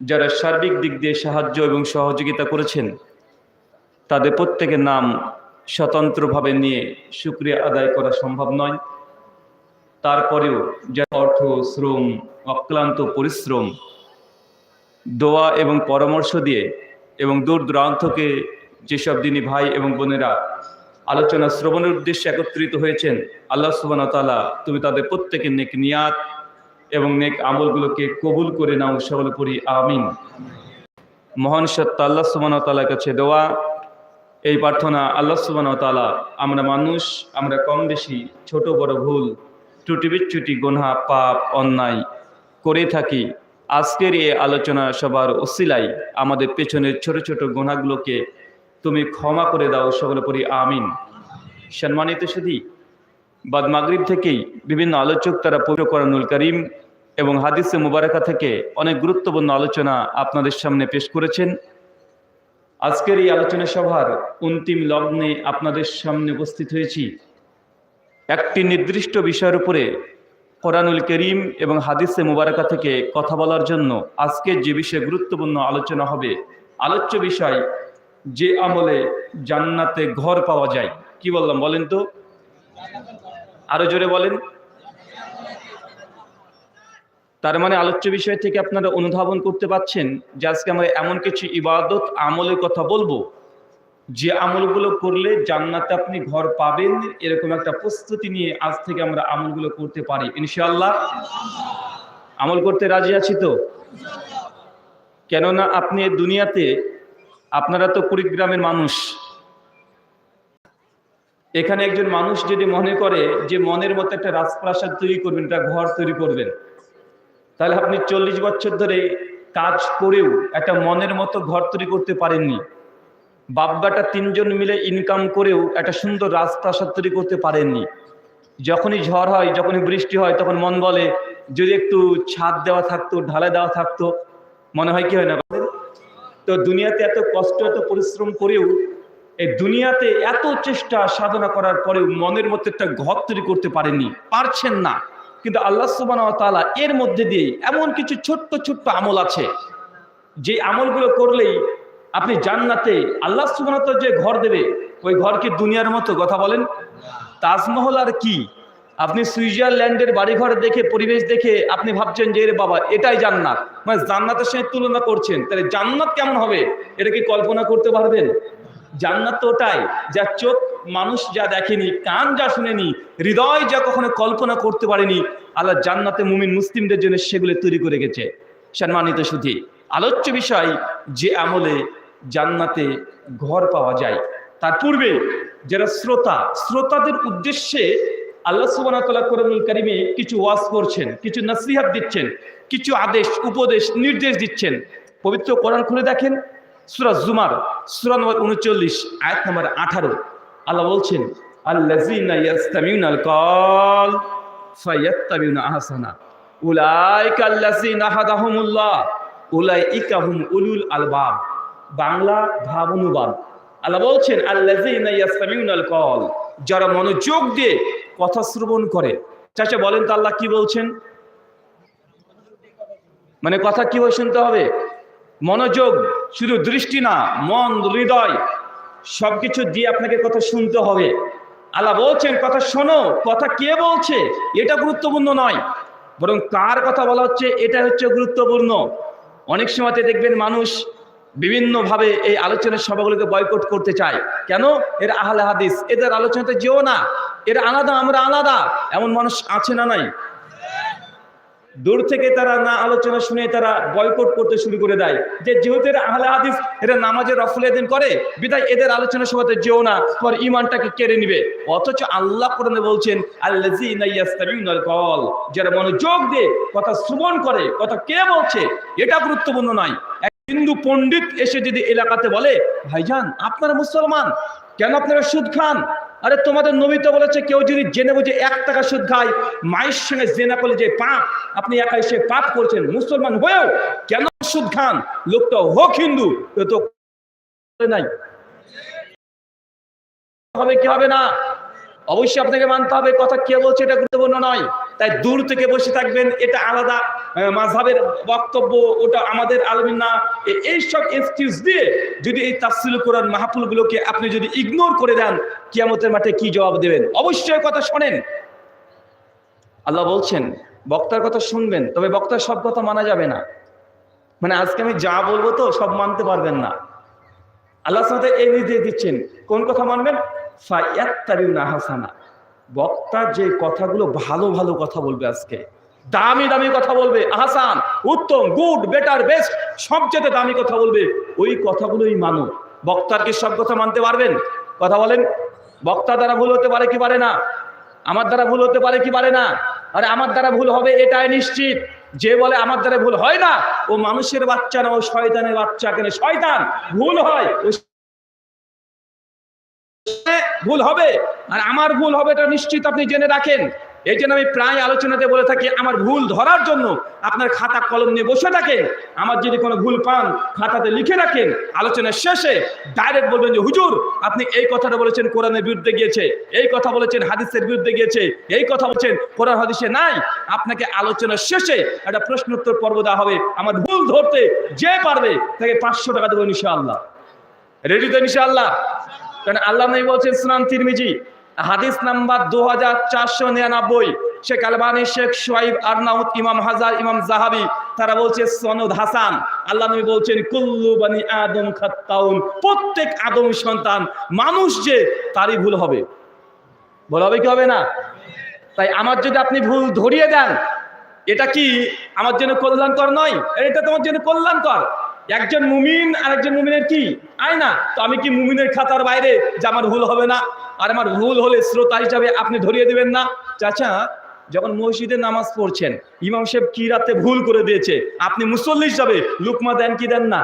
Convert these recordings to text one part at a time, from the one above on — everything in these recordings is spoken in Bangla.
যারা সার্বিক দিক দিয়ে সাহায্য এবং সহযোগিতা করেছেন, তাদের প্রত্যেকের নাম স্বতন্ত্রভাবে নিয়ে সুক্রিয়া আদায় করা সম্ভব নয়। তারপরেও যা অর্থ, শ্রম, অক্লান্ত পরিশ্রম, দোয়া এবং পরামর্শ দিয়ে এবং দূর দূরান্তকে যেসব দিনী ভাই এবং বোনেরা আলোচনা শ্রবণের উদ্দেশ্যে একত্রিত হয়েছেন, আল্লাহ সুবান তালা তুমি তাদের প্রত্যেকের নেক নিয়াত এবং নেক আমলগুলোকে কবুল করে নাও, সকলে পড়ি, আমিন। মহান সত্য আল্লাহ সুবান তালার কাছে দেওয়া এই প্রার্থনা আল্লাহ সুবান তালা আমরা মানুষ, আমরা কম বেশি, ছোট বড় ভুল, ত্রুটি বিচ্যুটি গোনা পাপ, অন্যায় করে থাকি। আজকের এই আলোচনা সবার ওসিলাই, আমাদের পেছনের ছোট ছোট গোনাগুলোকে তুমি ক্ষমা করে দাও, সকলে পরি আমিন। সম্মানিত সুধী বাদ মাগরিব থেকেই বিভিন্ন আলোচক তারা পবিত্র করানুল করিম এবং হাদিসে মুবারকা থেকে অনেক গুরুত্বপূর্ণ আলোচনা আপনাদের সামনে পেশ করেছেন। আজকের এই আলোচনা সভার অন্তিম লগ্নে আপনাদের সামনে উপস্থিত হয়েছি। একটি নির্দিষ্ট বিষয়ের উপরে কোরআনুল করিম এবং হাদিসে মুবারকা থেকে কথা বলার জন্য আজকে যে বিষয়ে গুরুত্বপূর্ণ আলোচনা হবে, আলোচ্য বিষয় যে আমলে জান্নাতে ঘর পাওয়া যায়। কি বললাম বলেন তো? আরও জোরে বলেন। তার মানে আলোচ্য বিষয় থেকে আপনারা অনুধাবন করতে পাচ্ছেন যে আজকে আমরা এমন কিছু ইবাদত, আমলের কথা বলব। যে আমলগুলো করলে জান্নাতে আপনি ঘর পাবেন, এরকম একটা প্রস্তুতি নিয়ে আজ থেকে আমরা আমলগুলো করতে পারি। ইনশাআল্লাহ। আমল করতে রাজি আছি তো? কেননা আপনি দুনিয়াতে, আপনারা তো কুড়িগ্রামের মানুষ। এখানে একজন মানুষ যদি মনে করে যে মনের মতো একটা রাজপ্রাসাদ তৈরি করবেন, একটা ঘর তৈরি করবেন, তাহলে আপনি চল্লিশ বছর ধরে কাজ করেও একটা মনের মতো ঘর তৈরি করতে পারেননি। বাব্বাটা তিনজন মিলে ইনকাম করেও একটা সুন্দর রাজপ্রাসাদ তৈরি করতে পারেননি। যখনই ঝড় হয়, যখনই বৃষ্টি হয়, তখন মন বলে, যদি একটু ছাদ দেওয়া থাকতো, ঢালাই দেওয়া থাকতো, মনে হয় কি হয় না? তো দুনিয়াতে এত কষ্ট, এত পরিশ্রম করেও এই দুনিয়াতে এত চেষ্টা সাধনা করার পরেও মনের মধ্যে একটা ঘর তৈরি করতে পারেনি, পারছেন না। কিন্তু আল্লাহ সুবান তালা এর মধ্যে দিয়ে এমন কিছু ছোট্ট ছোট্ট আমল আছে। যে আমলগুলো করলেই আপনি জান্নাতে আল্লাহ সুবান যে ঘর দেবে, ওই ঘর কি দুনিয়ার মতো? কথা বলেন। তাজমহল আর কি? আপনি সুইজারল্যান্ডের বাড়িঘর দেখে, পরিবেশ দেখে আপনি ভাবছেন যে রে বাবা, এটাই জান্নাত। মানে জান্নাতের সঙ্গে তুলনা করছেন। তাহলে জান্নাত কেমন হবে? এটা কি কল্পনা করতে পারবেন? জান্নাত তো ওটাই। যা চোখ মানুষ যা দেখেনি, কান যা শুনেনি, হৃদয় যা কখনো কল্পনা করতে পারেনি, আল্লাহ জান্নাতে মুমিন মুসলিমদের জন্য সেগুলো তৈরি করে গেছে সম্মানিত সুধী, আলোচ্য বিষয় যে আমলে জান্নাতে ঘর পাওয়া যায়। তার পূর্বে যারা শ্রোতা, শ্রোতাদের উদ্দেশ্যে আল্লাহ সুবান কোরআনুল কারিমে কিছু ওয়াজ করছেন, কিছু নসিহাত দিচ্ছেন, কিছু আদেশ, উপদেশ, নির্দেশ দিচ্ছেন। পবিত্র কোরআন খুলে দেখেন সুরা জুমার, সুরা নম্বর উনচল্লিশ, আয়াত নম্বর আঠারো। আল্লাহ বলছেন কল উলাইকা উলুল বাংলা আল্লাহ বলছেন কল, যারা মনোযোগ দিয়ে কথা শ্রবণ করে। চাচা, বলেন তো আল্লাহ কি বলছেন? মানে কথা কীভাবে শুনতে হবে? মনোযোগ শুধু দৃষ্টি না, মন, হৃদয়, সবকিছু দিয়ে আপনাকে কথা শুনতে হবে। আল্লাহ বলছেন, কথা শোনো, কথা কে বলছে? এটা গুরুত্বপূর্ণ নয়। বরং কার কথা বলা হচ্ছে, এটা হচ্ছে গুরুত্বপূর্ণ। অনেক সময়তে দেখবেন মানুষ বিভিন্নভাবে এই আলোচনার সভাগুলোকে বয়কট করতে চায়। কেন? এর আহলে হাদিস, এদের আলোচনাতে যেও না। এরা আলাদা, আমরা আলাদা। এমন মানুষ আছে না নাই? দূর থেকে তারা না আলোচনা শুনে তারা বয়কট করতে শুরু করে দেয়। যে যেহেতু এরা আহলে হাদিস, এরা নামাজের রফলে দিন করে, বিদায় এদের আলোচনা সভাতে যেও না তোমার ইমানটাকে কেড়ে নিবে। অথচ আল্লাহ কোরআনে বলছেন যারা মনোযোগ দিয়ে কথা শ্রবণ করে, কথা কে বলছে, এটা গুরুত্বপূর্ণ নয়। এক হিন্দু পণ্ডিত এসে যদি এলাকাতে বলে, ভাইজান, আপনারা মুসলমান, কেন আপনারা সুদ খান? আরে তোমাদের নবী তো বলেছে, কেউ যদি জেনে বুঝে এক টাকা সুদ খায়, মায়ের সঙ্গে জেনা করলে যে পাপ, আপনি একাই সে পাপ করছেন। মুসলমান হয়েও কেন সুদ খান? লোকটা হোক হিন্দু তো নাই। হবে কি হবে না? অবশ্যই আপনাকে মানতে হবে, কথা কে বলছে এটা গুরুত্বপূর্ণ নয়। তাই দূর থেকে বসে থাকবেন, এটা আলাদা মাযহাবের বক্তব্য, ওটা আমাদের আলমিন। না এইসব এক্সকিউজ দিয়ে যদি এই তাফসিল কোরআন মাহফুলগুলোকে আপনি যদি ইগনোর করে দেন, কিয়ামতের মাঠে কি জবাব দেবেন? অবশ্যই কথা শোনেন। আল্লাহ বলছেন, বক্তার কথা শুনবেন, তবে বক্তার সব কথা মানা যাবে না। মানে আজকে আমি যা বলব তো সব মানতে পারবেন না। আল্লাহ সাথে এই নির্দেশ দিচ্ছেন। কোন কথা মানবেন? ফাইয়াত্তাবিউনা হাসানা। বক্তা যে কথাগুলো ভালো ভালো কথা বলবে আজকে, দামি দামি কথা বলবে, আহসান, উত্তম, গুড, বেটার, বেস্ট, সবচেয়ে দামি কথা বলবে, ওই কথাগুলোই মানো। বক্তার কি সব কথা মানতে পারবেন? কথা বলেন। বক্তা দ্বারা ভুল হতে পারে কি পারে না? আমার দ্বারা ভুল হতে পারে কি পারে না? আরে আমার দ্বারা ভুল হবে এটাই নিশ্চিত। যে বলে আমার দ্বারা ভুল হয় না, ও মানুষের বাচ্চা না, ও শয়তানের বাচ্চা কেন? শয়তান, ভুল হয়। ভুল হবে। আর আমার ভুল হবে এটা নিশ্চিত আপনি জেনে রাখেন। এই জন্য আমি প্রায় আলোচনাতে বলে থাকি, আমার ভুল ধরার জন্য আপনার খাতা কলম নিয়ে বসে থাকেন। আমার যদি কোনো ভুল পান, খাতাতে লিখে রাখেন। আলোচনার শেষে ডাইরেক্ট বলবেন যে, হুজুর, আপনি এই কথাটা বলেছেন, কোরআনের বিরুদ্ধে গিয়েছে। এই কথা বলেছেন, হাদিসের বিরুদ্ধে গিয়েছে। এই কথা বলছেন, কোরআন হাদিসে নাই। আপনাকে আলোচনার শেষে একটা প্রশ্নোত্তর পর্ব দেওয়া হবে। আমার ভুল ধরতে যে পারবে, তাকে পাঁচশো টাকা দেবো ইনশাআল্লাহ। রেডি তো ইনশাআল্লাহ? কারণ আল্লাহ নবী বলছেন, সুনান তিরমিজি, হাদিস নাম্বার দু হাজার চারশো নিরানব্বই। শেখ আলবানী, শেখ সোয়াইব আরনাউদ ইমাম হাজার, ইমাম জাহাবি, তারা বলছে, সনদ হাসান। আল্লাহ নবী বলছেন, কুল্লু বানি আদম খাত্তাউন। প্রত্যেক আদম সন্তান, মানুষ যে, তারই ভুল হবে। ভুল হবে কি হবে না? তাই আমার যদি আপনি ভুল ধরিয়ে দেন, এটা কি আমার জন্য কল্যাণকর নয়? এটা তোমার জন্য কল্যাণকর। একজন মুমিন আর একজন মুমিনের কি? আয় না, তো আমি কি মুমিনের খাতার বাইরে যে আমার ভুল হবে না? আর আমার ভুল হলে শ্রোতা হিসাবে আপনি ধরিয়ে দেবেন না? চাচা, যখন মসজিদে নামাজ পড়ছেন, ইমাম সাহেব কি রাতে ভুল করে দিয়েছে? আপনি মুসল্লি হিসাবে লুকমা দেন কি দেন না?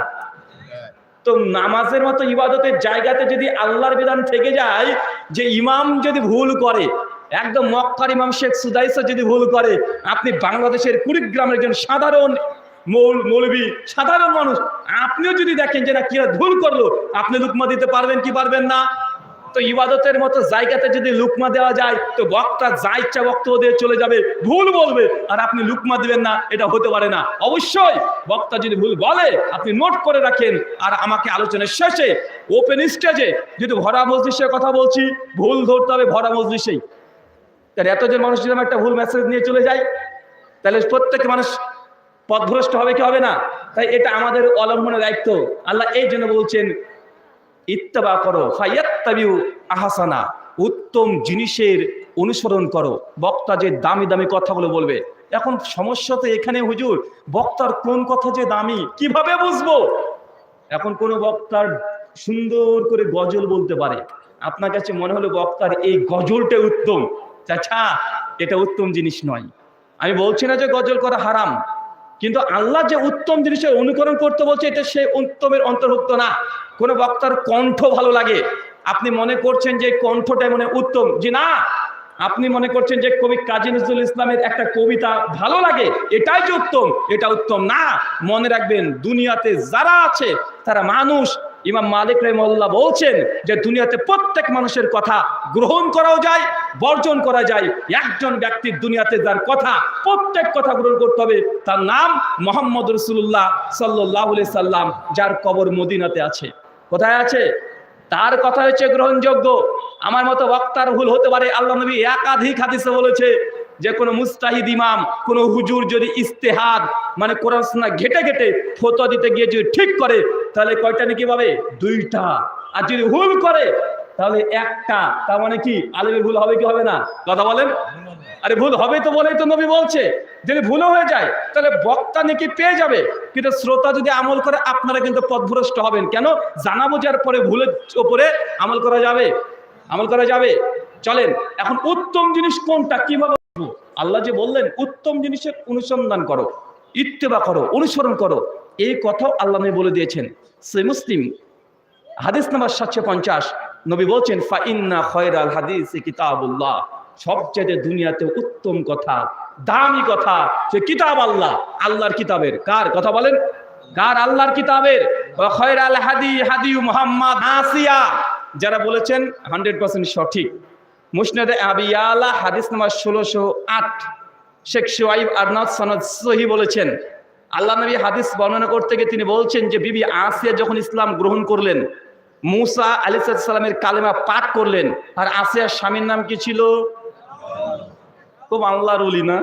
তো নামাজের মতো ইবাদতের জায়গাতে যদি আল্লাহর বিধান থেকে যায়, যে ইমাম যদি ভুল করে, একদম মক্কার ইমাম শেখ সুদাইসা যদি ভুল করে, আপনি বাংলাদেশের কুড়িগ্রামের একজন সাধারণ মৌল মৌলবী, সাধারণ মানুষ, আপনিও যদি দেখেন যে না কিরা ভুল করল, আপনি লুকমা দিতে পারবেন কি পারবেন না? তো ইবাদতের মতো জায়গাতে যদি লুকমা দেওয়া যায়, তো বক্তা যা ইচ্ছা বক্তব্য দিয়ে চলে যাবে, ভুল বলবে, আর আপনি লুকমা দিবেন না, এটা হতে পারে না। অবশ্যই বক্তা যদি ভুল বলে, আপনি নোট করে রাখেন, আর আমাকে আলোচনার শেষে ওপেন স্টেজে যদি ভরা মজলিসের কথা বলছি, ভুল ধরতে হবে ভরা মজলিসেই। তাহলে এতজন মানুষ যদি একটা ভুল মেসেজ নিয়ে চলে যায়, তাহলে প্রত্যেক মানুষ পথভ্রষ্ট হবে কি হবে না? তাই এটা আমাদের অবলম্বনের দায়িত্ব। আল্লাহ এই জন্য বলছেন, ইত্তেবা করো ফাইয়াত্তাবিউ আহাসানা। উত্তম জিনিসের অনুসরণ করো। বক্তা যে দামি দামি কথাগুলো বলবে। এখন সমস্যা তো এখানে হুজুর, বক্তার কোন কথা যে দামি, কীভাবে বুঝব? এখন কোন বক্তার সুন্দর করে গজল বলতে পারে। আপনার কাছে মনে হলো বক্তার এই গজলটা উত্তম। চাচা এটা উত্তম জিনিস নয়। আমি বলছি না যে গজল করা হারাম। কিন্তু আল্লাহ যে উত্তম জিনিসের অনুকরণ করতে বলছে, এটা সে উত্তমের অন্তর্ভুক্ত না। কোনো বক্তার কণ্ঠ ভালো লাগে। আপনি মনে করছেন যে কণ্ঠটাই মনে উত্তম। যে না। আপনি মনে করছেন যে কবি কাজী নজরুল ইসলামের একটা কবিতা ভালো লাগে, এটাই যে উত্তম, এটা উত্তম না। মনে রাখবেন, দুনিয়াতে যারা আছে, তারা মানুষ। ইমাম মালিক রহমল্লা বলছেন যে দুনিয়াতে প্রত্যেক মানুষের কথা গ্রহণ করাও যায়, বর্জন করা যায়। একজন ব্যক্তির দুনিয়াতে যার কথা, প্রত্যেক কথা গ্রহণ করতে হবে, তার নাম মোহাম্মদ রসুল্লাহ সাল্লাহ সাল্লাম, যার কবর মদিনাতে আছে। কোথায় আছে? তার কথা হচ্ছে গ্রহণযোগ্য। আমার মতো বক্তার ভুল হতে পারে। আল্লাহ নবী একাধিক হাদিসে বলেছে যে কোনো মুস্তাহিদ ইমাম, কোনো হুজুর যদি ইস্তেহাদ মানে কোরআন ঘেটে ঘেটে ফতোয়া দিতে গিয়ে যদি ঠিক করে, তাহলে কয়টা নাকি পাবে? দুইটা। আর যদি ভুল করে, তাহলে একটা। তার মানে কি? আলেমের ভুল হবে কি হবে না? কথা বলেন? আরে ভুল হবে তো বলেই তো নবী বলছে। যদি ভুলও হয়ে যায়, তাহলে বক্তা নাকি পেয়ে যাবে। কিন্তু শ্রোতা যদি আমল করে, আপনারা কিন্তু পথভ্রষ্ট হবেন। কেন? জানা বোঝার পরে ভুলের ওপরে আমল করা যাবে। আমল করা যাবে। চলেন, এখন উত্তম জিনিস কোনটা? কীভাবে? আল্লাহ যে বললেন, উত্তম জিনিসের অনুসন্ধান করো, ইত্তেবা করো, অনুসরণ করো। এই কথাও আল্লাহ নবী বলে দিয়েছেন। সে মুসলিম, হাদিস নাম্বার সাতশো পঞ্চাশ, নবী বলছেন ফাইন্না খয়রাল হাদিস কিতাবুল্লাহ। সবচেয়ে দুনিয়াতে উত্তম কথা, দামি কথা সে কিতাব আল্লাহ, আল্লাহর কিতাবের। কার কথা বলেন? কার আল্লাহর কিতাবের? খয়রাল হাদি হাদি মুহাম্মদ, আসিয়া। যারা বলেছেন, হান্ড্রেড পার্সেন্ট সঠিক। মুসনাদে আবিয়ালা হাদিস নাম্বার ষোলোশো আট। শেখ সোয়াইব আরনাদ সনদ সহি বলেছেন, আল্লাহ নবী হাদিস বর্ণনা করতে গিয়ে তিনি বলছেন যে, বিবি আসিয়া যখন ইসলাম গ্রহণ করলেন, মুসা আলি সালামের কালেমা পাঠ করলেন, আর আসিয়ার স্বামীর নাম কি ছিল? খুব আল্লাহর উলি না?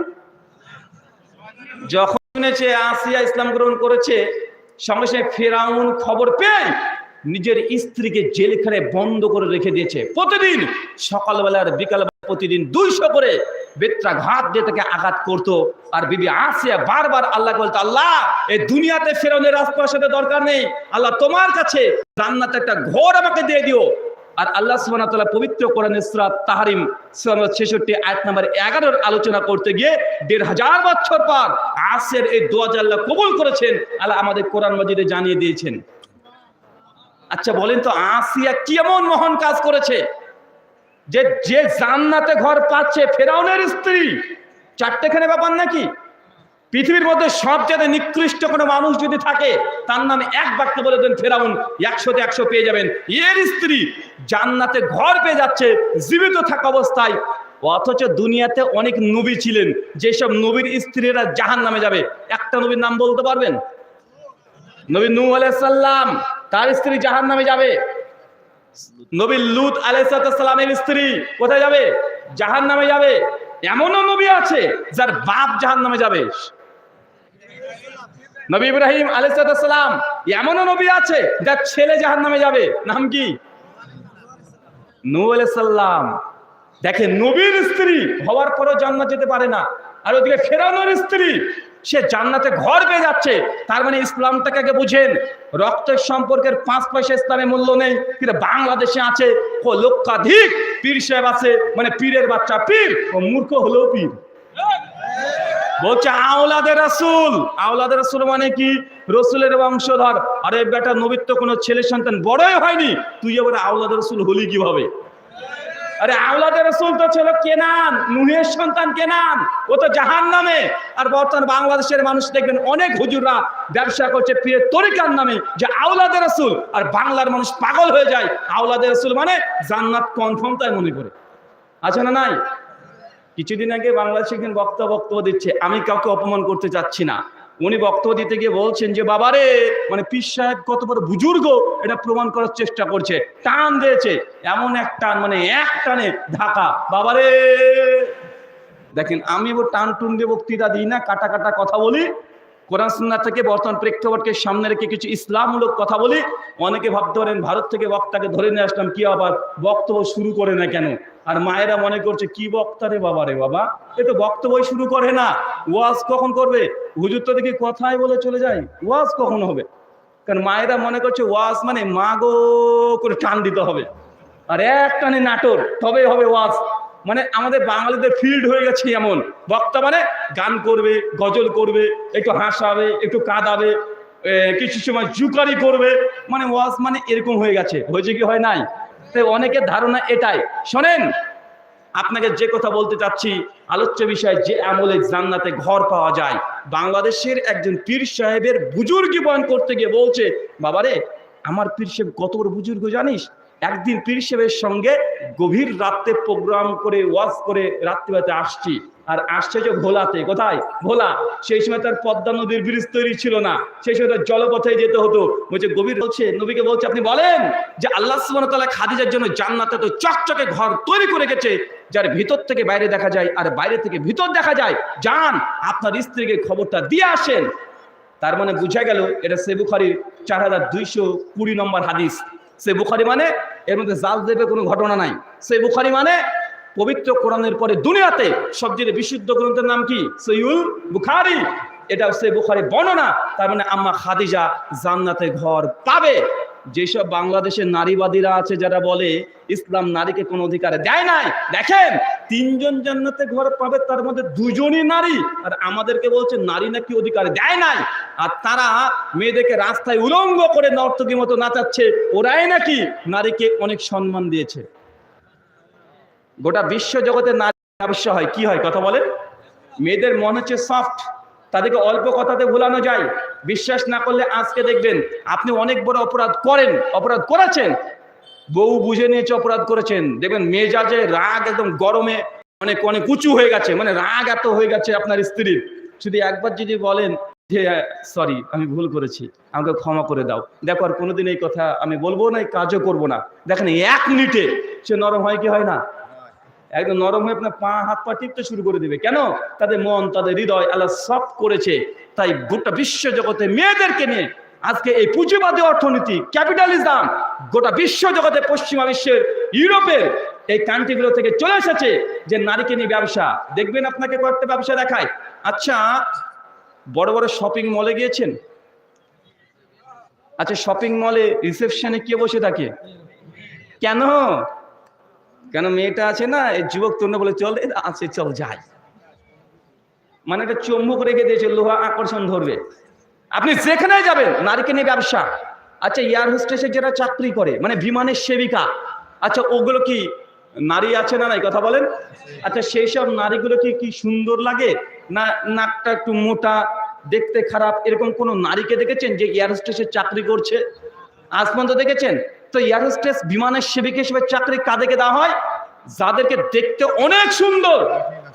যখন শুনেছে আসিয়া ইসলাম গ্রহণ করেছে, সঙ্গে সঙ্গে ফেরাউন খবর পেয়ে নিজের স্ত্রীকে জেলখানে বন্ধ করে রেখে দিয়েছে। প্রতিদিন, সকালবেলা আর বিকালবেলা প্রতিদিন দুইশো করে বেত্রাঘাত দিয়ে তাকে আঘাত করতো। আর বিবি আসিয়া বারবার আল্লাহ বলতো, আল্লাহ, এই দুনিয়াতে ফেরাউনের রাজপ্রাসাদের দরকার নেই। আল্লাহ, তোমার কাছে রান্নাতে একটা ঘর আমাকে দিয়ে দিও। আর আল্লাহ ওয়া পবিত্র কোরআন সূরা তাহারিম 66 আয়াত নাম্বার এগারোর আলোচনা করতে গিয়ে দেড় হাজার বছর পর আসের এই দোয়া যে আল্লাহ কবুল করেছেন, আল্লাহ আমাদের কোরআন মাজিদে জানিয়ে দিয়েছেন। আচ্ছা বলেন তো, আসিয়া কি এমন মহান কাজ করেছে? যে যে জান্নাতে ঘর পাচ্ছে ফেরাউনের স্ত্রী। চারটেখানে ব্যাপার নাকি? পৃথিবীর মধ্যে সবচেয়ে নিকৃষ্ট কোনো মানুষ যদি থাকে, তার নামে এক বাক্য বলে দেন ফেরাউন, একশোতে একশো পেয়ে যাবেন। এর স্ত্রী জান্নাতে ঘর পেয়ে যাচ্ছে, জীবিত থাকা অবস্থায়। অথচ দুনিয়াতে অনেক নবী ছিলেন, যেসব নবীর স্ত্রীরা জাহান নামে যাবে। একটা নবীর নাম বলতে পারবেন? নবী নূহ আলাইসাল্লাম তার স্ত্রী জাহান নামে যাবে। নবী লুত আলাইসালামের স্ত্রী কোথায় যাবে? জাহান নামে যাবে। এমনও নবী আছে যার বাপ জাহান নামে যাবে। নবী ইব্রাহিম আলাইসালাম এমনও নবী আছে যার ছেলে জাহান নামে যাবে। নাম কি? নূহ আলাইসাল্লাম দেখে নবীর স্ত্রী হওয়ার পরও জান্নাত যেতে পারে না। আর ওদিকে ফেরানোর স্ত্রী সে জান্নাতে ঘর পেয়ে যাচ্ছে। তার মানে ইসলামটাকে বুঝেন। রক্তের সম্পর্কের পাঁচ পয়সা ইসলামের মূল্য নেই। কিন্তু বাংলাদেশে আছে লক্ষাধিক পীর সাহেব আছে মানে পীরের বাচ্চা পীর ও মূর্খ হলেও পীর। বলছে, আওলাদের রাসুল। আওলাদের রাসুল মানে কি? রসুলের বংশধর। আরে বেটা, নবীর কোনো ছেলে সন্তান বড়ই হয়নি। তুই এবার আওলাদের রসুল হলি কীভাবে? আরে আওলাদের রসুল তো ছিল কেনান, নুহের সন্তান কেনান। ও তো জাহান নামে আর বর্তমান বাংলাদেশের মানুষ দেখবেন অনেক হুজুররা ব্যবসা করছে পীরের তরিকার নামে যে আওলাদের রসুল। আর বাংলার মানুষ পাগল হয়ে যায়। আওলাদের রসুল মানে জান্নাত কনফার্ম তাই মনে করে। আছে না নাই? কিছুদিন আগে বাংলাদেশে একদিন বক্তা বক্তব্য দিচ্ছে, আমি কাউকে অপমান করতে চাচ্ছি না। উনি বক্তব্য দিতে গিয়ে বলছেন যে, বাবারে মানে পীর সাহেব কত বড় বুজুর্গ, এটা প্রমাণ করার চেষ্টা করছে। টান দিয়েছে, এমন এক টান মানে এক টানে ঢাকা বাবারে, দেখেন, আমি টান টুন দিয়ে বক্তৃতা দিই না কাটা কাটা কথা বলি কোরআন সুন্নাহ থেকে বর্তমান প্রেক্ষাপটকে সামনে রেখে কিছু ইসলামমূলক কথা বলি, অনেকে ভাবতে পারেন ভারত থেকে বক্তাকে ধরে নিয়ে আসলাম, কি আবার বক্তব্য শুরু করে না কেন? আর মায়েরা মনে করছে, কি বক্তা রে বাবা রে বাবা? এ তো বক্তব্যই শুরু করে না। ওয়াজ কখন করবে? হুজুর তো দেখি কথাই বলে চলে যায়। ওয়াজ কখন হবে? কারণ মায়েরা মনে করছে, ওয়াজ মানে মাগো করে টান দিতে হবে। আর এক টানে নাটোর, তবেই হবে ওয়াজ। মানে আমাদের বাঙালিদের ফিল্ড হয়ে গেছে এমন। বক্তা মানে গান করবে, গজল করবে, একটু হাসাবে, একটু কাঁদাবে কিছু সময় জুকারি করবে মানে ওয়াজ মানে এরকম হয়ে গেছে। হয়েছে কি, হয় নাই? তাই অনেকের ধারণা এটাই। শোনেন, আপনাকে যে কথা বলতে চাচ্ছি, আলোচ্য বিষয় যে আমলে জান্নাতে ঘর পাওয়া যায়। বাংলাদেশের একজন পীর সাহেবের বুজুর্গি বয়ন করতে গিয়ে বলছে, বাবারে, আমার পীর সাহেব কত বড় বুজুর্গ জানিস? একদিন পীর সাহেবের সঙ্গে গভীর রাত্রে প্রোগ্রাম করে, ওয়াজ করে রাত্রিবেলাতে আসছি। আর আসছে যে ভোলাতে। কোথায়? ভোলা। সেই সময় তার পদ্মা নদীর ব্রিজ তৈরি ছিল না। সেই সময় তার জলপথে যেতে হতো। বলছে গভীর বলছে, নবীকে বলছে, আপনি বলেন যে আল্লাহ তাআলা খাদিজার জন্য জান্নাতে তো চকচকে ঘর তৈরি করে গেছে যার ভিতর থেকে বাইরে দেখা যায় আর বাইরে থেকে ভিতর দেখা যায়। যান, আপনার স্ত্রীকে খবরটা দিয়ে আসেন। তার মানে বুঝা গেল, এটা সে বুখারির চার হাজার দুইশো কুড়ি নম্বর হাদিস। সে বুখারি মানে এর মধ্যে জাল দেবে কোনো ঘটনা নাই। সে বুখারি মানে পবিত্র কোরআনের পরে দুনিয়াতে সবচেয়ে বিশুদ্ধ গ্রন্থের নাম কি? সৈউল বুখারি। এটা সে বুখারি বর্ণনা। তার মানে আম্মা খাদিজা জান্নাতে ঘর পাবে। যেসব বাংলাদেশের নারীবাদীরা আছে যারা বলে, ইসলাম নারীকে কোনো অধিকার দেয় নাই। দেখেন তিনজন জান্নাতে ঘর পাবে, তার মধ্যে দুজনই নারী, আর আমাদেরকে বলছে নারী নাকি অধিকার, দেয় নাই। আর তারা মেয়েদেরকে রাস্তায় উলঙ্গ করে নর্তকী মতো নাচাচ্ছে, ওরাই নাকি নারীকে অনেক সম্মান দিয়েছে। গোটা বিশ্ব জগতে নারী ব্যবসা হয়, কি হয় কথা বলেন? মেয়েদের মন হচ্ছে সফট তাদেরকে অল্প কথাতে ভুলানো যায়। বিশ্বাস না করলে আজকে দেখবেন, আপনি অনেক বড় অপরাধ করেন, অপরাধ করেছেন বউ বুঝে নিয়েছে অপরাধ করেছেন, দেখবেন মেজাজে রাগ একদম গরমে, অনেক অনেক উঁচু হয়ে গেছে মানে রাগ এত হয়ে গেছে আপনার স্ত্রীর। যদি একবার যদি বলেন যে, সরি, আমি ভুল করেছি, আমাকে ক্ষমা করে দাও। দেখো আর কোনোদিন এই কথা আমি বলব না, এই কাজও করব না। দেখেন এক মিনিটে সে নরম হয় কি হয় না? একদম নরম হয়ে আপনার পা, হাত, পা টিপতে শুরু করে দিবে। কেন? তাদের মন, তাদের হৃদয় আল্লাহ সব করেছে। তাই গোটা বিশ্ব জগতে মেয়েদেরকে নিয়ে আজকে এই পুঁজিবাদী অর্থনীতি, ক্যাপিটালিজম, গোটা বিশ্ব জগতে পশ্চিমা বিশ্বের, ইউরোপের এই কান্ট্রিগুলো থেকে চলে এসেছে যে নারীকে নিয়ে ব্যবসা। দেখবেন আপনাকে কয়েকটা ব্যবসা দেখায় আচ্ছা বড় বড় শপিং মলে গিয়েছেন? আচ্ছা শপিং মলে রিসেপশনে কে বসে থাকে? কেন? কেন মেয়েটা আছে না, এই যুবক তরুণ বলে চল আছে চল যাই মানে একটা চম্বুক রেখে দিয়েছে, লোহা আকর্ষণ ধরবে। আপনি যেখানে যাবেন, নারীকে নিয়ে ব্যবসা। আচ্ছা এয়ার হোস্টেসে যারা চাকরি করে মানে বিমানের সেবিকা আচ্ছা ওগুলো কি নারী আছে না নাই, কথা বলেন? আচ্ছা সেই সব নারীগুলো কি কি সুন্দর লাগে? না, নাকটা একটু মোটা, দেখতে খারাপ, এরকম কোন নারীকে দেখেছেন যে এয়ার হোস্টেসে চাকরি করছে? আজ পর্যন্ত দেখেছেন? তো এয়ার হোস্টেস বিমানের সেবিকা হিসেবে চাকরি কাদেরকে দেওয়া হয়? যাদেরকে দেখতে অনেক সুন্দর,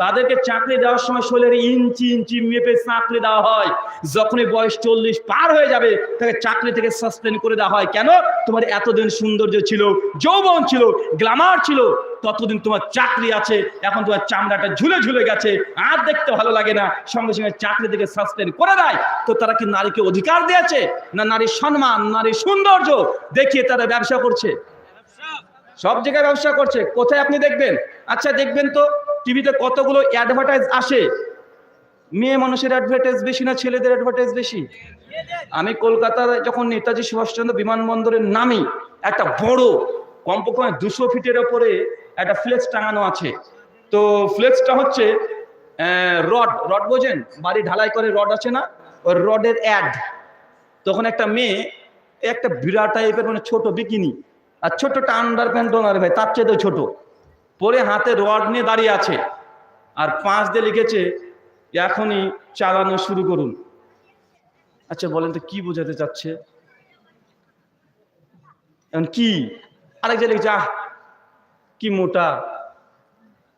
তাদেরকে চাকরি দেওয়ার সময় শরীরের ইঞ্চি ইঞ্চি মেপে চাকরি দেওয়া হয়। যখনই বয়স চল্লিশ পার হয়ে যাবে, তাকে চাকরি থেকে সাসপেন্ড করে দেওয়া হয়। কেন? তোমার এতদিন সৌন্দর্য ছিল, যৌবন ছিল গ্ল্যামার ছিল, ততদিন তোমার চাকরি আছে, এখন তোমার চামড়াটা ঝুলে ঝুলে গেছে, আর দেখতে ভালো লাগে না, সঙ্গে সঙ্গে চাকরি থেকে সাসপেন্ড করে দেয়। তো তারা কি নারীকে অধিকার দিয়েছে? না নারীর সম্মান, নারীর সৌন্দর্য দেখিয়ে তারা ব্যবসা করছে? সব জায়গায় ব্যবসা করছে। কোথায় আপনি দেখবেন? আচ্ছা দেখবেন তো টিভিতে কতগুলো অ্যাডভার্টাইজ আসে। মেয়ে মানুষের অ্যাডভার্টাইজ বেশি না ছেলেদের অ্যাডভার্টাইজ বেশি? আমি কলকাতার যখন নেতাজি সুভাষচন্দ্র বিমানবন্দরের নামি একটা বড়, কমপক্ষে দুশো ফিটের ওপরে একটা ফ্লেক্স টাঙানো আছে। তো ফ্লেক্সটা হচ্ছে রড রড বোঝেন? বাড়ি ঢালাই করে রড আছে না? ওই রডের অ্যাড তখন একটা মেয়ে, একটা বিরাট টাইপের মানে ছোট বিকিনি আর ছোট্টটা আন্ডার প্যান্ট ওনার ভাই তার চেয়ে তো ছোট। পরে হাতে রড নিয়ে দাঁড়িয়ে আছে। আর পাঁচ দিয়ে লিখেছে, এখনই চালানো শুরু করুন। আচ্ছা বলেন তো কি বোঝাতে চাচ্ছে? এখন কি? আরেক যে লিখছে, আহ, কি মোটা।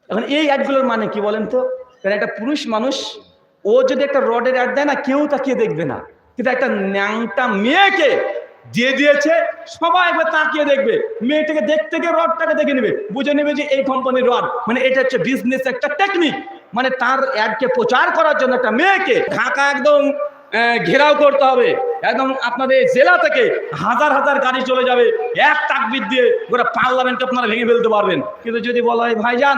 এখন এই অ্যাডগুলোর মানে কি বলেন তো? কারণ একটা পুরুষ মানুষ, ও যদি একটা রডের অ্যাড দেয় না, কেউ তাকিয়ে দেখবে না। কিন্তু একটা ন্যাংটা মেয়েকে দিয়ে দিয়েছে, সবাই একবার তাকিয়ে দেখবে। মেয়েটাকে দেখতে গিয়ে রডটাকে দেখে নেবে। বুঝে নেবে যে এই কোম্পানির রড মানে এটা হচ্ছে বিজনেস একটা টেকনিক মানে তার অ্যাডকে প্রচার করার জন্য একটা মেয়েকে ঢাকা একদম ঘেরাও করতে হবে। একদম আপনাদের জেলা থেকে হাজার হাজার গাড়ি চলে যাবে। এক তাকবিদ দিয়ে গোটা পার্লামেন্ট আপনারা ভেঙে ফেলতে পারবেন। কিন্তু যদি বলা হয়, ভাইজান